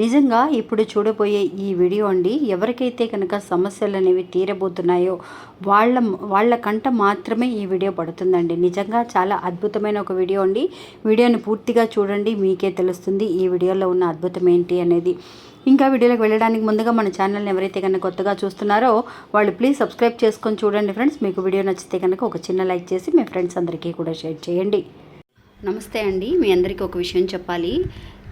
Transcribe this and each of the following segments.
నిజంగా ఇప్పుడు చూడబోయే ఈ వీడియో అండి ఎవరికైతే కనుక సమస్యలు అనేవి తీరబోతున్నాయో వాళ్ళ వాళ్ళ కంట మాత్రమే ఈ వీడియో పడుతుందండి. నిజంగా చాలా అద్భుతమైన ఒక వీడియో అండి. వీడియోని పూర్తిగా చూడండి మీకే తెలుస్తుంది ఈ వీడియోలో ఉన్న అద్భుతం ఏంటి అనేది. ఇంకా వీడియోలోకి వెళ్ళడానికి ముందుగా మన ఛానల్ని ఎవరైతే కనుక కొత్తగా చూస్తున్నారో వాళ్ళు ప్లీజ్ సబ్స్క్రైబ్ చేసుకొని చూడండి ఫ్రెండ్స్. మీకు వీడియో నచ్చితే కనుక ఒక చిన్న లైక్ చేసి మీ ఫ్రెండ్స్ అందరికీ కూడా షేర్ చేయండి. నమస్తే అండి. మీ అందరికీ ఒక విషయం చెప్పాలి.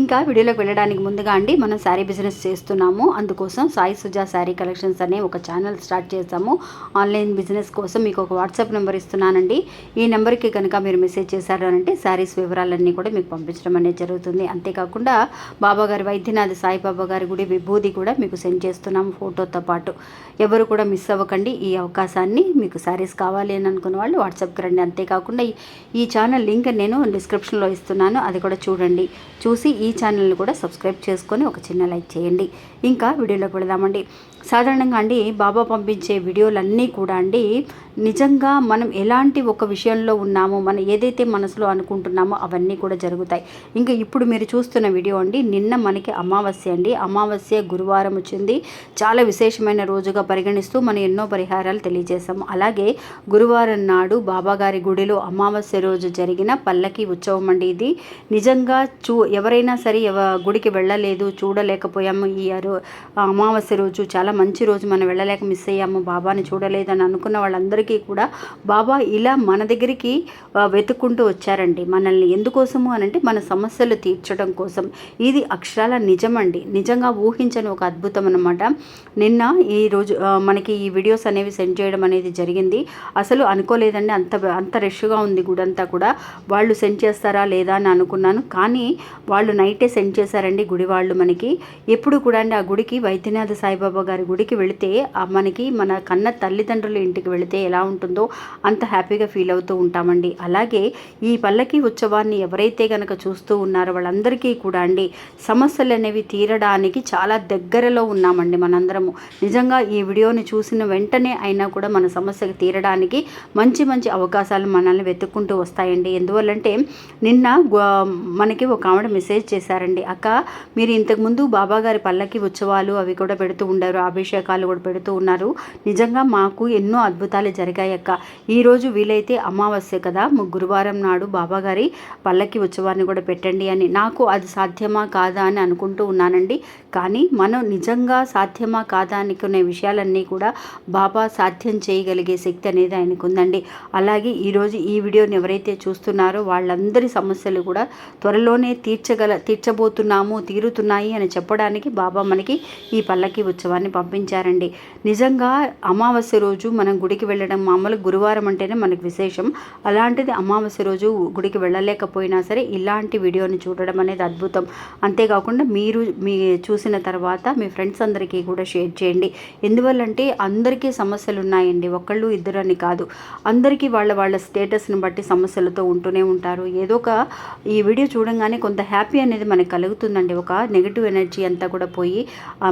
ఇంకా వీడియోలోకి వెళ్ళడానికి ముందుగా అండి మనం శారీ బిజినెస్ చేస్తున్నాము. అందుకోసం సాయి సుజా శారీ కలెక్షన్స్ అనే ఒక ఛానల్ స్టార్ట్ చేసాము ఆన్లైన్ బిజినెస్ కోసం మీకు ఒక వాట్సాప్ నెంబర్ ఇస్తున్నానండి. ఈ నెంబర్కి కనుక మీరు మెసేజ్ చేశారు అని శారీస్ వివరాలన్నీ కూడా మీకు పంపించడం అనేది జరుగుతుంది. అంతేకాకుండా బాబాగారి వైద్యనాథ్ సాయిబాబా గారి గుడి విభూది కూడా మీకు సెండ్ చేస్తున్నాము ఫోటోతో పాటు. ఎవరు కూడా మిస్ అవ్వకండి. ఈ అవకాశాన్ని మీకు శారీస్ కావాలి అని అనుకున్న వాళ్ళు వాట్సాప్కి రండి. అంతేకాకుండా ఈ ఛానల్ లింక్ నేను డిస్క్రిప్షన్లో ఇస్తున్నాను. అది కూడా చూడండి. చూసి ఈ ఛానల్ని కూడా సబ్స్క్రైబ్ చేసుకొని ఒక చిన్న లైక్ చేయండి. ఇంకా వీడియోలోకి వెళదామండి. సాధారణంగా అండి బాబా పంపించే వీడియోలన్నీ కూడా అండి నిజంగా మనం ఎలాంటి ఒక విషయంలో ఉన్నామో మనం ఏదైతే మనసులో అనుకుంటున్నామో అవన్నీ కూడా జరుగుతాయి. ఇంకా ఇప్పుడు మీరు చూస్తున్న వీడియో అండి నిన్న మనకి అమావాస్య అండి. అమావాస్య గురువారం వచ్చింది. చాలా విశేషమైన రోజుగా పరిగణిస్తూ మనం ఎన్నో పరిహారాలు తెలియజేశాము. అలాగే గురువారం నాడు బాబాగారి గుడిలో అమావాస్య రోజు జరిగిన పల్లకి ఉత్సవం అండి ఇది. నిజంగా చూ ఎవరైనా సరే గుడికి వెళ్ళలేదు చూడలేకపోయాము. ఈ అమావాస్య రోజు చాలా మంచి రోజు. మనం వెళ్ళలేక మిస్ అయ్యాము. బాబాని చూడలేదని అనుకున్న వాళ్ళందరికీ కూడా బాబా ఇలా మన దగ్గరికి వెతుక్కుంటూ వచ్చారండి. మనల్ని ఎందుకోసము అని అంటే మన సమస్యలు తీర్చడం కోసం. ఇది అక్షరాల నిజమండి. నిజంగా ఊహించని ఒక అద్భుతం అనమాట నిన్న ఈ రోజు మనకి ఈ వీడియోస్ అనేవి సెండ్ చేయడం అనేది జరిగింది. అసలు అనుకోలేదండి. అంత అంత రష్గా ఉంది గుడంతా కూడా. వాళ్ళు సెండ్ చేస్తారా లేదా అని అనుకున్నాను. కానీ వాళ్ళు నైటే సెండ్ చేశారండి గుడి వాళ్ళు మనకి. ఎప్పుడు కూడా అండి ఆ గుడికి వైద్యనాథ సాయిబాబా గారి గుడికి వెళితే మనకి మన కన్న తల్లిదండ్రుల ఇంటికి వెళితే ఎలా ఉంటుందో అంత హ్యాపీగా ఫీల్ అవుతూ ఉంటామండి. అలాగే ఈ పల్లకి ఉత్సవాన్ని ఎవరైతే కనుక చూస్తూ ఉన్నారో వాళ్ళందరికీ కూడా అండి సమస్యలు అనేవి తీరడానికి చాలా దగ్గరలో ఉన్నామండి మనందరము. నిజంగా ఈ వీడియోని చూసిన వెంటనే అయినా కూడా మన సమస్యకు తీరడానికి మంచి మంచి అవకాశాలు మనల్ని వెతుక్కుంటూ వస్తాయండి. ఎందువల్లంటే నిన్న మనకి ఒక ఆవిడ మెసేజ్ చేశారండి. అక్క మీరు ఇంతకుముందు బాబాగారి పల్లకి ఉత్సవాలు అవి కూడా పెడుతూ ఉండారు అభిషేకాలు కూడా పెడుతూ ఉన్నారు. నిజంగా మాకు ఎన్నో అద్భుతాలు జరిగాయి అక్క. ఈరోజు వీలైతే అమావాస్య కదా గురువారం నాడు బాబాగారి పల్లకి ఉత్సవాన్ని కూడా పెట్టండి అని. నాకు అది సాధ్యమా కాదా అని అనుకుంటూ ఉన్నానండి. కానీ మనం నిజంగా సాధ్యమా కాదా అనుకునే విషయాలన్నీ కూడా బాబా సాధ్యం చేయగలిగే శక్తి అనేది ఆయనకు ఉందండి. అలాగే ఈరోజు ఈ వీడియోని ఎవరైతే చూస్తున్నారో వాళ్ళందరి సమస్యలు కూడా త్వరలోనే తీర్చగల తీర్చబోతున్నాము తీరుతున్నాయి అని చెప్పడానికి బాబా మనకి ఈ పల్లకి ఉత్సవాన్ని పంపించారండి. నిజంగా అమావాస్య రోజు మనం గుడికి వెళ్ళడం మామూలు గురువారం అంటేనే మనకు విశేషం. అలాంటిది అమావాస్య రోజు గుడికి వెళ్ళలేకపోయినా సరే ఇలాంటి వీడియోని చూడడం అనేది అద్భుతం. అంతేకాకుండా మీరు మీ చూసిన తర్వాత మీ ఫ్రెండ్స్ అందరికీ కూడా షేర్ చేయండి. ఎందువల్లంటే అందరికీ సమస్యలు ఉన్నాయండి. ఒకళ్ళు ఇద్దరని కాదు. అందరికీ వాళ్ళ వాళ్ళ స్టేటస్ని బట్టి సమస్యలతో ఉంటూనే ఉంటారు. ఏదో ఒక ఈ వీడియో చూడంగానే కొంత హ్యాపీ అనేది మనకు కలుగుతుందండి. ఒక నెగిటివ్ ఎనర్జీ అంతా కూడా పోయి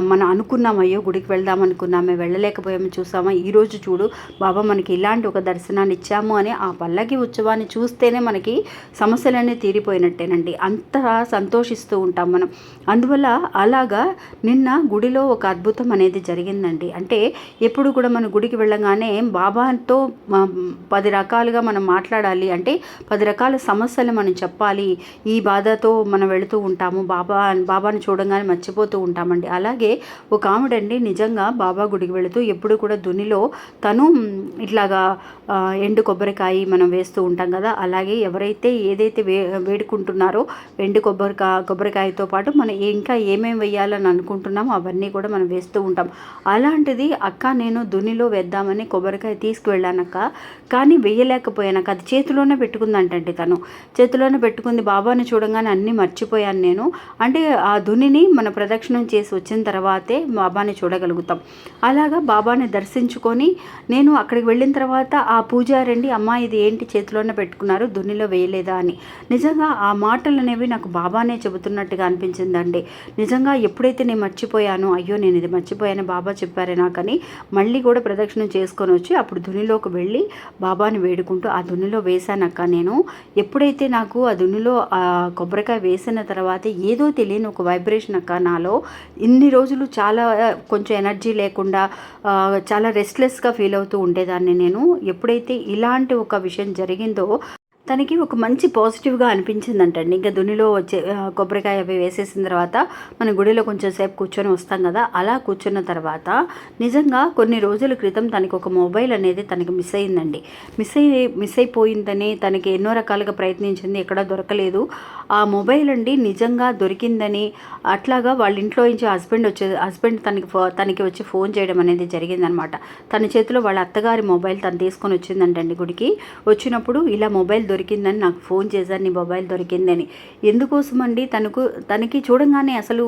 మనం అనుకున్నాం అయ్యో గుడికి వెళ్దాం అనుకున్నామే వెళ్ళలేకపోయాము చూసామా ఈరోజు చూడు బాబా మనకి ఇలాంటి ఒక దర్శనాన్ని ఇచ్చాము అని ఆ పల్లకి ఉత్సవాన్ని చూస్తేనే మనకి సమస్యలన్నీ తీరిపోయినట్టేనండి. అంత సంతోషిస్తూ ఉంటాం మనం. అందువల్ల అలాగా నిన్న గుడిలో ఒక అద్భుతం అనేది జరిగిందండి. అంటే ఎప్పుడు కూడా మన గుడికి వెళ్ళగానే బాబాతో పది రకాలుగా మనం మాట్లాడాలి. అంటే పది రకాల సమస్యలు మనం చెప్పాలి. ఈ బాధతో మనం వెళుతూ ఉంటాము. బాబా బాబాని చూడంగానే మర్చిపోతూ ఉంటామండి. అలాగే ఒక ఆవిడండి నిజంగా బాబా గుడికి వెళుతూ ఎప్పుడు కూడా దునిలో తను ఇట్లాగా ఎండు కొబ్బరికాయ మనం వేస్తూ ఉంటాం కదా. అలాగే ఎవరైతే ఏదైతే వే వేడుకుంటున్నారో ఎండు కొబ్బరికాయ కొబ్బరికాయతో పాటు మనం ఇంకా ఏమేమి వేయాలని అనుకుంటున్నామో అవన్నీ కూడా మనం వేస్తూ ఉంటాం. అలాంటిది అక్క నేను దునిలో వేద్దామని కొబ్బరికాయ తీసుకువెళ్ళానక్క. కానీ వేయలేకపోయానక్క. అది చేతిలోనే పెట్టుకుందంటండి తను. చేతిలోనే పెట్టుకుంది. బాబాని చూడంగానే అన్నీ మర్చిపోయాను నేను. అంటే ఆ దునిని మన ప్రదక్షిణం చేసి వచ్చిన తర్వాతే బాబాని చూడగలుగుతాం. అలాగా బాబాని దర్శించుకొని నేను అక్కడికి వెళ్ళిన తర్వాత ఆ పూజారండి అమ్మ ఇది ఏంటి చేతిలోనే పెట్టుకున్నారు? దున్నిలో వేయలేదా? అని. నిజంగా ఆ మాటలు అనేవి నాకు బాబానే చెబుతున్నట్టుగా అనిపించిందండి. నిజంగా ఎప్పుడైతే నేను మర్చిపోయానో అయ్యో నేను ఇది మర్చిపోయాను బాబా చెప్పారే నాకని మళ్ళీ కూడా ప్రదక్షిణం చేసుకొని వచ్చి అప్పుడు దునిలోకి వెళ్ళి బాబాని వేడుకుంటూ ఆ దునిలో వేశానక్క నేను. ఎప్పుడైతే నాకు ఆ దునిలో ఆ కొబ్బరికాయ వేసిన తర్వాత ఏదో తెలియని ఒక వైబ్రేషన్ అక్క నాలో. ఇన్ని రోజులు చాలా కొంచెం ఎనర్జీ లేకుండా చాలా రెస్ట్లెస్గా ఫీల్ అవుతూ ఉండేదాన్ని నేను. ఎప్పుడైతే ఇలాంటి ఒక విషయం జరిగిందో తనకి ఒక మంచి పాజిటివ్గా అనిపించిందంటండి. ఇంకా దునిలో వచ్చే కొబ్బరికాయ అవి వేసేసిన తర్వాత మన గుడిలో కొంచెం సేపు కూర్చొని వస్తాం కదా అలా కూర్చున్న తర్వాత నిజంగా కొన్ని రోజుల క్రితం తనకి ఒక మొబైల్ అనేది తనకి మిస్ అయిందండి. మిస్ అయి మిస్ అయిపోయిందని తనకి ఎన్నో రకాలుగా ప్రయత్నించింది ఎక్కడా దొరకలేదు. ఆ మొబైల్ అండి నిజంగా దొరికిందని అట్లాగా వాళ్ళ ఇంట్లో నుంచి హస్బెండ్ వచ్చే హస్బెండ్ తనకి ఫో తనకి వచ్చి ఫోన్ చేయడం అనేది జరిగిందనమాట. తన చేతిలో వాళ్ళ అత్తగారి మొబైల్ తను తీసుకొని వచ్చిందంటండి గుడికి. వచ్చినప్పుడు ఇలా మొబైల్ దొరికి దొరికిందని నాకు ఫోన్ చేశాను నీ మొబైల్ దొరికిందని. ఎందుకోసం అండి తనకు తనకి చూడంగానే అసలు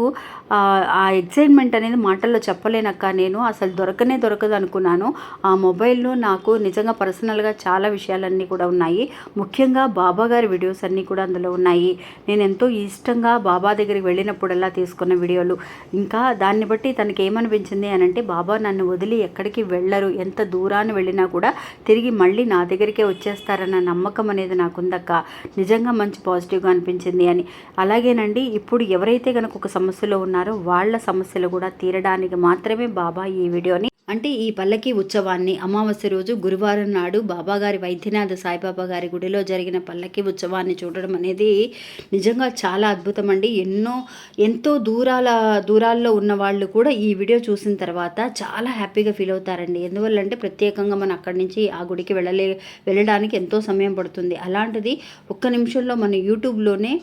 ఆ, ఆ ఎక్సైట్మెంట్ అనేది మాటల్లో చెప్పలేనక్క నేను. అసలు దొరకనే దొరకదు అనుకున్నాను. ఆ మొబైల్లో నాకు నిజంగా పర్సనల్గా చాలా విషయాలన్నీ కూడా ఉన్నాయి. ముఖ్యంగా బాబా గారి వీడియోస్ అన్నీ కూడా అందులో ఉన్నాయి. నేను ఎంతో ఇష్టంగా బాబా దగ్గరికి వెళ్ళినప్పుడల్లా తీసుకున్న వీడియోలు. ఇంకా దాన్ని బట్టి తనకి ఏమనిపించింది అని అంటే బాబా నన్ను వదిలి ఎక్కడికి వెళ్ళరు. ఎంత దూరాన్ని వెళ్ళినా కూడా తిరిగి మళ్ళీ నా దగ్గరికే వచ్చేస్తారన్న నమ్మకం అనేది నాకుందక్క నిజంగా మంచి పాజిటివ్గా అనిపించింది అని. అలాగేనండి ఇప్పుడు ఎవరైతే కనుక ఒక సమస్యలో ఉన్నారో వాళ్ళ సమస్యలు కూడా తీరడానికి మాత్రమే బాబా ఈ వీడియోని అంటే ఈ పల్లకి ఉత్సవాన్ని అమావాస్య రోజు గురువారం నాడు బాబాగారి వైద్యనాథ సాయిబాబా గారి గుడిలో జరిగిన పల్లకి ఉత్సవాన్ని చూడడం అనేది నిజంగా చాలా అద్భుతం అండి. ఎన్నో ఎంతో దూరాల దూరాల్లో ఉన్న వాళ్ళు కూడా ఈ వీడియో చూసిన తర్వాత చాలా హ్యాపీగా ఫీల్ అవుతారండి. ఎందువల్లంటే ప్రత్యేకంగా మనం అక్కడి నుంచి ఆ గుడికి వెళ్ళలే వెళ్ళడానికి ఎంతో సమయం పడుతుంది. అలాంటిది ఒక్క నిమిషంలో మన యూట్యూబ్లోనే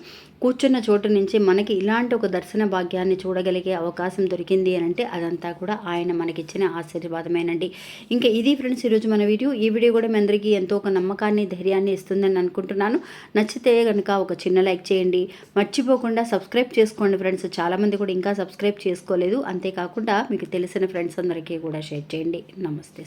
కూర్చున్న చోటు నుంచి మనకి ఇలాంటి ఒక దర్శన భాగ్యాన్ని చూడగలిగే అవకాశం దొరికింది అని అంటే అదంతా కూడా ఆయన మనకిచ్చిన ఆశీర్వాదమేనండి. ఇంకా ఇది ఫ్రెండ్స్ ఈరోజు మన వీడియో. ఈ వీడియో కూడా మీ అందరికీ ఎంతో ఒక నమ్మకాన్ని ధైర్యాన్ని ఇస్తుందని అనుకుంటున్నాను. నచ్చితే కనుక ఒక చిన్న లైక్ చేయండి. మర్చిపోకుండా సబ్స్క్రైబ్ చేసుకోండి ఫ్రెండ్స్. చాలామంది కూడా ఇంకా సబ్స్క్రైబ్ చేసుకోలేదు. అంతేకాకుండా మీకు తెలిసిన ఫ్రెండ్స్ అందరికీ కూడా షేర్ చేయండి. నమస్తే.